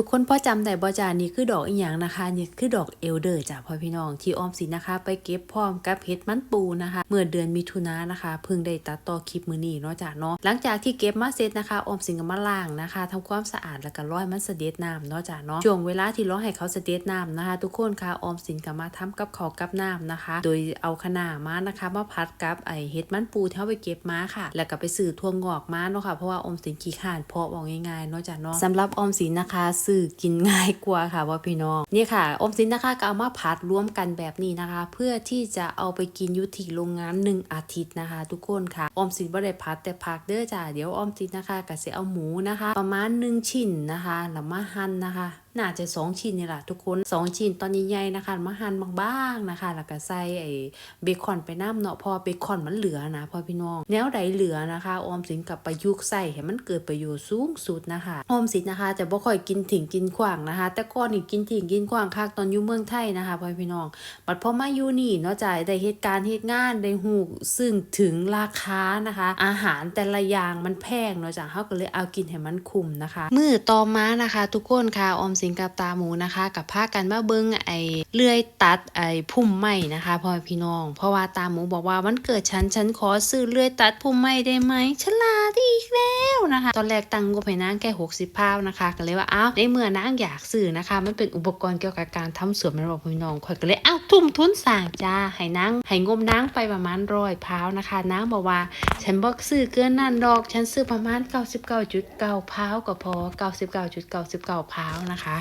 ทุกคนพอจำได้บ่จานี่คือดอกอีหยังนะคะนี่คือดอกเอลเดอร์จ้ะพ่อพี่น้องที่ออมสินนะคะ ไปเก็บพร้อมกับเห็ดมันปูนะคะ เมื่อเดือนมิถุนายนนะคะเพิ่งได้ตัดต่อคลิปมือนี้เนาะจ้ะเนาะหลังจากที่เก็บมาเสร็จนะคะออมสินก็มาล้างนะคะทำความสะอาดแล้วก็ร้อยมันเสด็จน้ำเนาะจ้ะเนาะช่วงเวลาที่ร้อยให้เขาเสด็จน้ำนะคะ ทุกคนค่ะออมสินก็มาทำกับขากับน้ำนะคะ โดยเอาขนามานะคะมาพัดกับไอเห็ดมันปูที่เขาไปเก็บมาค่ะ แล้วก็ไปสื่อท่วงอกมาเนาะค่ะเพราะว่าออมสินขี้ขานเพาะบอกง่ายๆเนาะจ้ะเนาะสำหรับออมสินนะคะื้อกินง่ายกว่าค่ะว่าพี่น้องนี่ค่ะ อมสินนะคะก็เอามาผัดรวมกันแบบนี้นะคะ เพื่อที่จะเอาไปกินยุติโรงงานหนึ่งอาทิตย์นะคะ ทุกคนค่ะ อมสินบ่ได้ผัดแต่ผักเด้อจ้าเดี๋ยวอมสินนะคะก็จะเอาหมูนะคะ ประมาณหนึ่งชิ้นนะคะแล้วมาหั่นนะคะ น่าจะสองชิ้นนี่แหละทุกคนสองชิ้นตอนใหญ่ๆนะคะมาหั่นบางๆนะคะ แล้วก็ใส่ไอ้เบคอนไปน้ำเนาะพอเบคอนมันเหลือนะพอพี่น้องแนวใดเหลือนะคะออมสินกับประยุกต์ใส่ให้มันเกิดประโยชน์สูงสุดนะคะออมสินนะคะจะบ่ค่อยกินถิ่งกินขวางนะคะ แต่ก่อนนี่กินถิ่งกินขวางคักตอนอยู่เมืองไทยนะคะพ่อพี่น้องบัดพอมาอยู่นี่เนาะจ่ายได้เหตุการณ์เหตุงานได้หูซึ่งถึงราคานะคะ อาหารแต่ละอย่างมันแพงเนาะจ้ะเขาก็เลยเอากินให้มันคุ้มนะคะ มือต่อมานะคะ ทุกคนค่ะออมสินกับตาหมูนะคะ กับพากันมาเบิ้งไอเลื่อยตัดไอพุ่มไม้นะคะพ่อพี่น้อง เพราะว่าตาหมูบอกว่าวันเกิดฉันฉันขอซื้อเลื่อยตัดพุ่มไม้ได้ไหมฉลาดอีกแล้ว นะคะ ตอนแรกตั้งงบให้นางแค่60พาวนะคะ ก็เลยว่าอ้าวในเมื่อนางอยากซื้อนะคะ มันเป็นอุปกรณ์เกี่ยวกับการทำสวนมันบอกพี่น้องข่อยก็เลยอ้าวทุ่มทุนสร้างจ้าให้นางให้งบนางไปประมาณร้อยพาวนะคะนางบอกว่า ฉันบอกซื้อเกินนั่นดอก ฉันซื้อประมาณ99.9พาวก็พอ99.99พาวนะคะ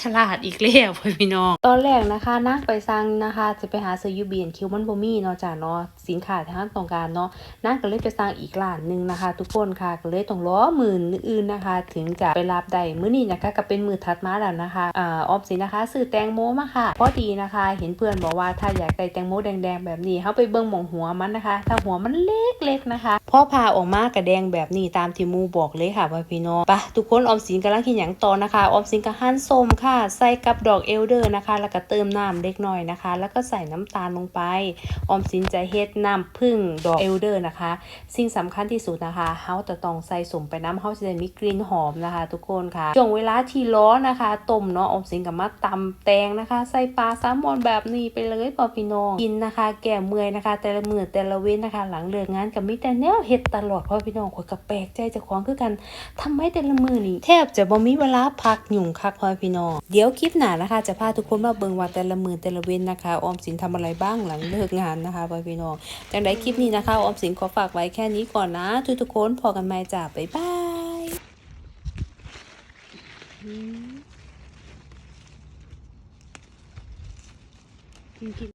ฉลาดอีกแล้วพี่น้อง ตอนแรกนะคะนางไปสั่งนะคะ จะไปหาซื้ออยูเบียนคิวมันบ่มีเนาะจ้าเนาะสินค้าที่ทางต้องการเนาะนางก็เลยไปสั่งอีกร้านหนึงนะคะ ทุกคนค่ะก็เลยต้องรอมื้ออื่นนะคะ ถึงจะไปรับได้มื้อนี้นะคะก็เป็นมื้อถัดมาแล้วนะคะอ่าออมสินนะคะซื้อแตงโมมาค่ะพอดีนะคะ เห็นเพื่อนบอกว่าถ้าอยากได้แตงโมแดงๆแบบนี้เฮาไปเบิ่งหมองหัวมันนะคะ ถ้าหัวมันเล็กๆนะคะพอพาออกมากระแดงแบบนี้ตามที่มูบอกเลยค่ะพ่อพี่น้องปะทุกคนออมสินกำลังกินหยังต่อนะคะออมสินก็หั่นส้มค่ะ ใส่กับดอกเอลเดอร์นะคะ แล้วก็เติมน้ำเล็กน้อยนะคะ แล้วก็ใส่น้ำตาลลงไป ออมสินจะเฮ็ดน้ำผึ้งดอกเอลเดอร์นะคะ สิ่งสำคัญที่สุดนะคะเฮาจะต้องใส่สมไปน้ำเฮาจะได้มีกลิ่นหอมนะคะ ทุกคนค่ะช่วงเวลาที่ร้อนนะคะต้มเนาะอมสินกับมาตำแตงนะคะ ใส่ปลาแซลมอนแบบนี้ไปเลยพอพี่น้องกินนะคะ แก้เมื่อยนะคะ แต่ละมือแต่ละเว้นนะคะ หลังเลิกงานก็มีแต่แนวเฮ็ดตลอดพอพี่น้องข่อยก็แปลกใจเจ้าของคือกันทำไมแต่ละมือนี่แทบจะบ่มีเวลาพักหยุ่งคักพอพี่น้องเดี๋ยวคลิปหน้านะคะ จะพาทุกคนมาเบิ่งว่าแต่ละมือแต่ละเว้นนะคะ ออมสินทำอะไรบ้างหลังเลิกงานนะคะพอพี่น้องจังไดคลิปนี้นะคะ ออมสินขอฝากไว้แค่นี้ก่อนนะทุกทุกคนพอกันใหมจ้จ้าบ๊ายบายอืมกิน